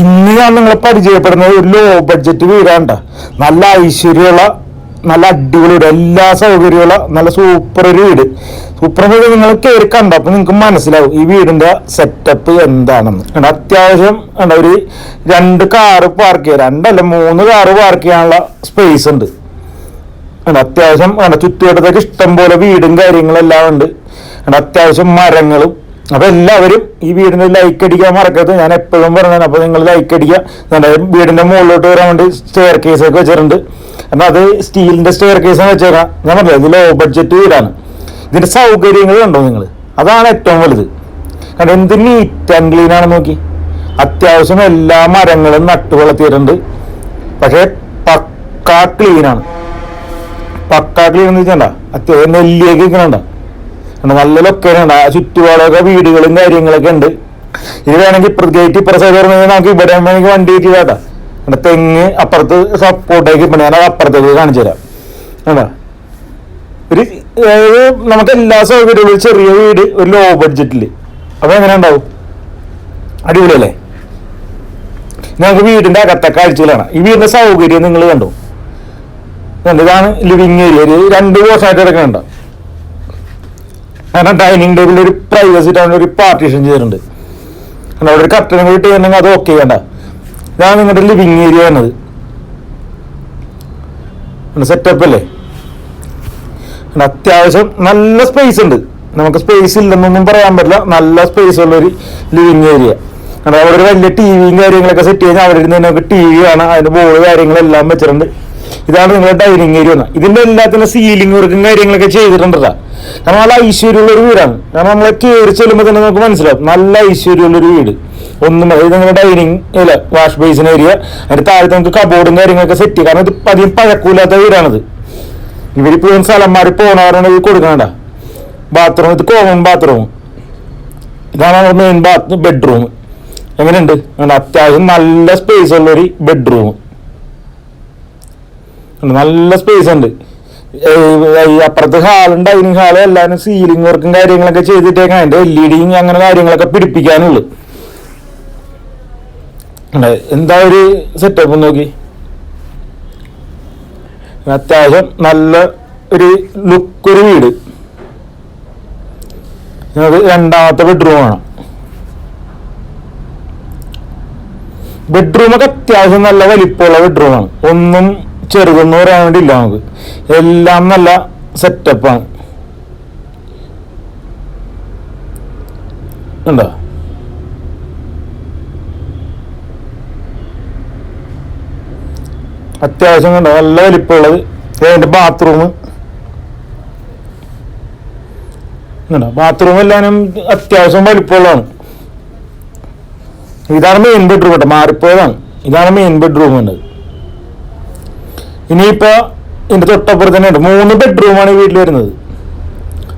ഇന്ന് ഞാൻ നിങ്ങളെ പരിചയപ്പെടുന്നത് ഒരു ലോ ബഡ്ജറ്റ് വീടാണ്ട നല്ല ഐശ്വര്യമുള്ള നല്ല അടിപൊളി വീട്. എല്ലാ സൗകര്യമുള്ള നല്ല സൂപ്പർ ഒരു വീട്. സൂപ്പർ വീട് നിങ്ങൾ കയറി കണ്ടപ്പോൾ നിങ്ങൾക്ക് മനസ്സിലാവും ഈ വീടിന്റെ സെറ്റപ്പ് എന്താണെന്ന്. കണ്ട? അത്യാവശ്യം കണ്ട? ഒരു രണ്ട് കാറ് പാർക്ക് ചെയ്യാൻ രണ്ടല്ല മൂന്ന് കാറ് പാർക്ക് ചെയ്യാനുള്ള സ്പേസ് ഉണ്ട്. കണ്ട? അത്യാവശ്യം കണ്ട? ചുറ്റുവട്ടത്തേക്ക് ഇഷ്ടം പോലെ വീടും കാര്യങ്ങളെല്ലാം ഉണ്ട്. കണ്ട? അത്യാവശ്യം മരങ്ങളും അപ്പൊ എല്ലാവരും ഈ വീടിന് ലൈക്ക് അടിക്കാൻ മറക്കരുത്. ഞാൻ എപ്പോഴും പറഞ്ഞതാണ്. അപ്പൊ നിങ്ങൾ ലൈക്ക് അടിക്കുക. വീടിന്റെ മുകളിലോട്ട് വരാൻ വേണ്ടി സ്റ്റെയർ ഒക്കെ വെച്ചിട്ടുണ്ട്. അപ്പോൾ അത് സ്റ്റീലിന്റെ സ്റ്റെയർ കേസ് വെച്ചേക്കാം. ഞാൻ പറഞ്ഞത് ഇത് ലോ ബഡ്ജറ്റ് വീടാണ്. ഇതിന്റെ സൗകര്യങ്ങൾ കണ്ടോ നിങ്ങൾ അതാണ് ഏറ്റവും വലുത്. കാരണം എന്ത് നീറ്റ് ആൻഡ് ക്ലീൻ ആണ് നോക്കി. അത്യാവശ്യം എല്ലാ മരങ്ങളും നട്ടു വളർത്തിയിട്ടുണ്ട്. പക്ഷേ പക്കാ ക്ലീനാണ് ആണ്. പക്കാ ക്ലീൻ എന്ന് വെച്ചാൽ അത്യാവശ്യം നെല്ലിയൊക്കെ ഇരിക്കണുണ്ട നല്ല ലൊക്കേഷൻ ഉണ്ട് ആ ചുറ്റുപാടൊക്കെ വീടുകളും കാര്യങ്ങളൊക്കെ ഉണ്ട്. ഇത് വേണമെങ്കിൽ ഗേറ്റ് ഇപ്പുറ സൈഡ് പറഞ്ഞാൽ നമുക്ക് ഇവിടെ വേണമെങ്കിൽ വണ്ടി കയറ്റി കേട്ടാ. ഇവിടെ തെങ്ങ് അപ്പുറത്ത് സപ്പോർട്ടേക്ക് ഇപ്പം ഞാൻ അപ്പുറത്തേക്ക് കാണിച്ചു തരാം. എന്താ ഒരു നമുക്ക് എല്ലാ സൗകര്യവും ചെറിയ വീട് ഒരു ലോ. ബഡ്ജറ്റിൽ അപ്പൊ എങ്ങനെ ഉണ്ടാവും? അടിപൊളിയല്ലേ? നമുക്ക് വീടിന്റെ അകത്തെ കാഴ്ചകളാണ്. ഈ വീടിന്റെ സൗകര്യം നിങ്ങൾ കണ്ടു? കണ്ടോ? ഇതാണ് ലിവിങ് ഏരിയ ഒരു രണ്ട് ദിവസമായിട്ട് കിടക്കുന്നുണ്ട്. കാരണം ഡൈനിങ് ടേബിളിൽ ഒരു പ്രൈവസി ടൈമിൽ ഒരു പാർട്ടീഷൻ ചെയ്തിട്ടുണ്ട്. കണ്ടോ? അവിടെ ഒരു കട്ടനും കൂടി ഇട്ടുണ്ടെങ്കിൽ അത് ഓക്കെ ചെയ്യണ്ട ഇതാണ് നിങ്ങളുടെ ലിവിങ് ഏരിയ എന്നത് സെറ്റപ്പ് അല്ലേ? അത്യാവശ്യം നല്ല സ്പേസ് ഉണ്ട്. നമുക്ക് സ്പേസ് ഇല്ലെന്നൊന്നും പറയാൻ പറ്റില്ല. നല്ല സ്പേസ് ഉള്ള ഒരു ലിവിങ് ഏരിയ കാരണം അവിടെ ഒരു വലിയ ടി വിയും കാര്യങ്ങളൊക്കെ സെറ്റ് ചെയ്താൽ അവിടെ ഇരുന്ന് നമുക്ക് ടി വി കാണാം അതിന്റെ ബോർഡ് കാര്യങ്ങളെല്ലാം വെച്ചിട്ടുണ്ട്. ഇതാണ് നിങ്ങളുടെ ഡൈനിങ് ഏരിയ എന്ന്. ഇതിന്റെ എല്ലാത്തിനും സീലിംഗ് വർക്കും കാര്യങ്ങളൊക്കെ ചെയ്തിട്ടുണ്ടാ കാരണം നല്ല ഐശ്വര്യമുള്ള ഒരു വീടാണ്. കാരണം നമ്മളെ കയറി ചെല്ലുമ്പോൾ തന്നെ നമുക്ക് മനസ്സിലാവും. നല്ല ഐശ്വര്യമുള്ള ഒരു വീട്. ഒന്നും ഇത് നിങ്ങളുടെ ഡൈനിങ് ഇല്ല വാഷ് ബേസിൻ ഏരിയ അതിന്റെ താഴത്ത് നമുക്ക് കബോർഡും കാര്യങ്ങളൊക്കെ സെറ്റ് ചെയ്യും. കാരണം ഇത് അധികം പഴക്കൂലാത്ത വീടാണിത്. ഇവരിപ്പോ സ്ഥലം മാറി പോണവരാണ് ഇത് കൊടുക്കണ്ട ബാത്റൂം ഇത് കോമൺ ബാത്റൂം ഇതാണ് നമ്മുടെ മെയിൻ ബാത്ത് ബെഡ്റൂം എങ്ങനെയുണ്ട്? അത്യാവശ്യം നല്ല സ്പേസ് ഉള്ളൊരു ബെഡ്റൂം നല്ല സ്പേസ് ഉണ്ട്. അപ്പുറത്ത് ഹാളും ഡൈനിങ് ഹാളും എല്ലാവരും സീലിംഗ് വർക്കും കാര്യങ്ങളൊക്കെ ചെയ്തിട്ടേക്കാം. അതിന്റെ എൽ ഇ ഡിയും അങ്ങനെ കാര്യങ്ങളൊക്കെ പിടിപ്പിക്കാനുള്ളു. എന്താ ഒരു സെറ്റപ്പ് നോക്കി. അത്യാവശ്യം നല്ല ഒരു ലുക്ക് ഒരു വീട്. രണ്ടാമത്തെ ബെഡ്റൂമാണ് ബെഡ്റൂമൊക്കെ അത്യാവശ്യം നല്ല വലിപ്പമുള്ള ബെഡ്റൂമാണ് ഒന്നും ചെറുതെന്ന് പറയാൻ വേണ്ടിയില്ല നമുക്ക്. എല്ലാം നല്ല സെറ്റപ്പാണ് ഉണ്ടോ അത്യാവശ്യം കണ്ടോ? നല്ല വലിപ്പമുള്ളത്. അതിന്റെ ബാത്റൂം ബാത്റൂം എല്ലാവരും അത്യാവശ്യം വലിപ്പമുള്ളതാണ്. ഇതാണ് മെയിൻ ബെഡ്റൂം കേട്ടോ. മാറിപ്പോയതാണ്. ഇതാണ് മെയിൻ ബെഡ്റൂം എന്നത് ഇനിയിപ്പോ എന്റെ തൊട്ടപ്പുറത്ത് തന്നെ ഉണ്ട്. മൂന്ന് ബെഡ്റൂമാണ് ഈ വീട്ടിൽ വരുന്നത്.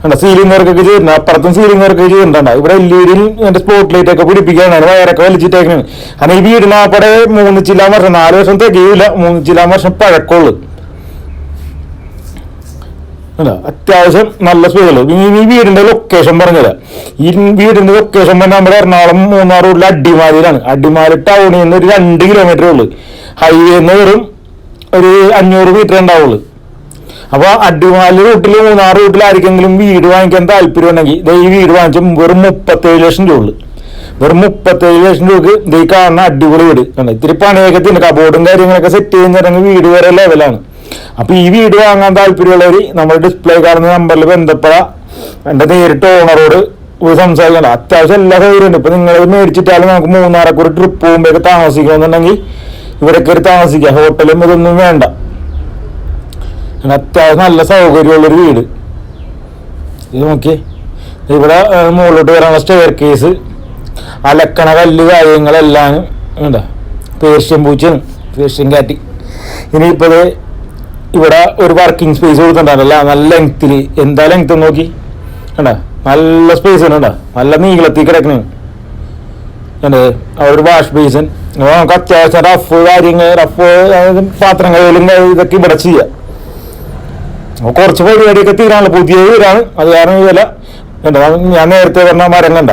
കണ്ടോ? സീലിംഗ് വർക്കൊക്കെ ചെയ്യുന്നുണ്ട് അപ്പുറത്തും സീലിംഗ് വർക്ക് ചെയ്യുന്നുണ്ട് ഇവിടെ എൽ ഇ സ്പോട്ട് ലൈറ്റ് ഒക്കെ പിടിപ്പിക്കാനാണ് വയറൊക്കെ വലിച്ചിട്ടേക്കാണ്. കാരണം ഈ വീടിന് അവിടെ മൂന്ന് ചില്ലാൻ വർഷം നാല് വർഷം തികയില്ല മൂന്ന് ചില്ലാൻ വർഷം പഴക്കമുള്ളു. അല്ല അത്യാവശ്യം നല്ല ഇനി ഈ വീടിന്റെ ലൊക്കേഷൻ പറഞ്ഞുതരാം. ഈ വീടിന്റെ ലൊക്കേഷൻ പറഞ്ഞാൽ നമ്മുടെ എറണാകുളം മൂന്നാർ ഉള്ള അടിമാലിയിലാണ്. അടിമാലി ടൗണിൽ നിന്ന് ഒരു രണ്ട് കിലോമീറ്റർ ഉള്ളു. ഹൈവേന്ന് വെറും ഒരു അഞ്ഞൂറ് മീറ്റർ ഉണ്ടാവുള്ളൂ. അപ്പൊ അടിമാലി റൂട്ടിൽ മൂന്നാർ റൂട്ടിൽ ആർക്കെങ്കിലും വീട് വാങ്ങിക്കാൻ താല്പര്യം ഉണ്ടെങ്കിൽ ഈ വീട് വാങ്ങിച്ച വെറും മുപ്പത്തേഴ് ലക്ഷം രൂപ ഉള്ളു വെറും മുപ്പത്തേഴ് ലക്ഷം രൂപക്ക് ഇതേ കാണുന്ന അടിപൊളി വീട്. കണ്ടോ? ഇത്തിരി പണിയൊക്കെ തന്നെ കബോർഡും കാര്യങ്ങളൊക്കെ സെറ്റ് ചെയ്യുന്നിറങ്ങി വീട് വരെ ലെവലാണ് അപ്പൊ ഈ വീട് വാങ്ങാൻ താല്പര്യമുള്ളവർ നമ്മുടെ ഡിസ്പ്ലേ കാണുന്ന നമ്പറിൽ ബന്ധപ്പെടാം. എന്റെ നേരിട്ട് ഓണറോട് സംസാരിക്കണ്ട സംസാരിക്കണം അത്യാവശ്യം എല്ലാ സൗകര്യമുണ്ട് ഇപ്പൊ നിങ്ങൾ മേടിച്ചിട്ടാലും നമുക്ക് മൂന്നാറൊക്കെ ഒരു ട്രിപ്പ് പോകുമ്പോഴൊക്കെ താമസിക്കണമെന്നുണ്ടെങ്കിൽ ഇവിടെ കയറി താമസിക്കാം ഹോട്ടലും ഇതൊന്നും വേണ്ട. അത്യാവശ്യം നല്ല സൗകര്യമുള്ളൊരു വീട്. ഇത് നോക്കി ഇവിടെ മുകളിലോട്ട് വരാനുള്ള സ്റ്റെയർ കേസ് അലക്കണ കല്ല് കാര്യങ്ങളെല്ലാം എന്താ പേർഷ്യൻ പൂച്ചയും പേർഷ്യൻ കാറ്റി. ഇനിയിപ്പോൾ ഇവിടെ ഒരു വർക്കിംഗ് സ്പേസ് കൊടുത്തിട്ടുണ്ടല്ല നല്ല ലെങ്ത്തിൽ എന്താ ലെങ്ത് നോക്കി. കണ്ടാ? നല്ല സ്പേസ് ഉണ്ട് നല്ല നീളത്തിൽ കിടക്കണേ. കണ്ടത് അവിടെ ഒരു വാഷ് ബേസിൻ അത്യാവശ്യം റഫ് കാര്യങ്ങൾ റഫ് പാത്രം കഴുകലും ഇതൊക്കെ ഇവിടെ ചെയ്യാം. കുറച്ച് പരിപാടിയൊക്കെ തീരാനുള്ള പുതിയ വീടാണ് അത് കാരണം ഇതല്ല ഞാൻ നേരത്തെ പറഞ്ഞ മരം കണ്ട?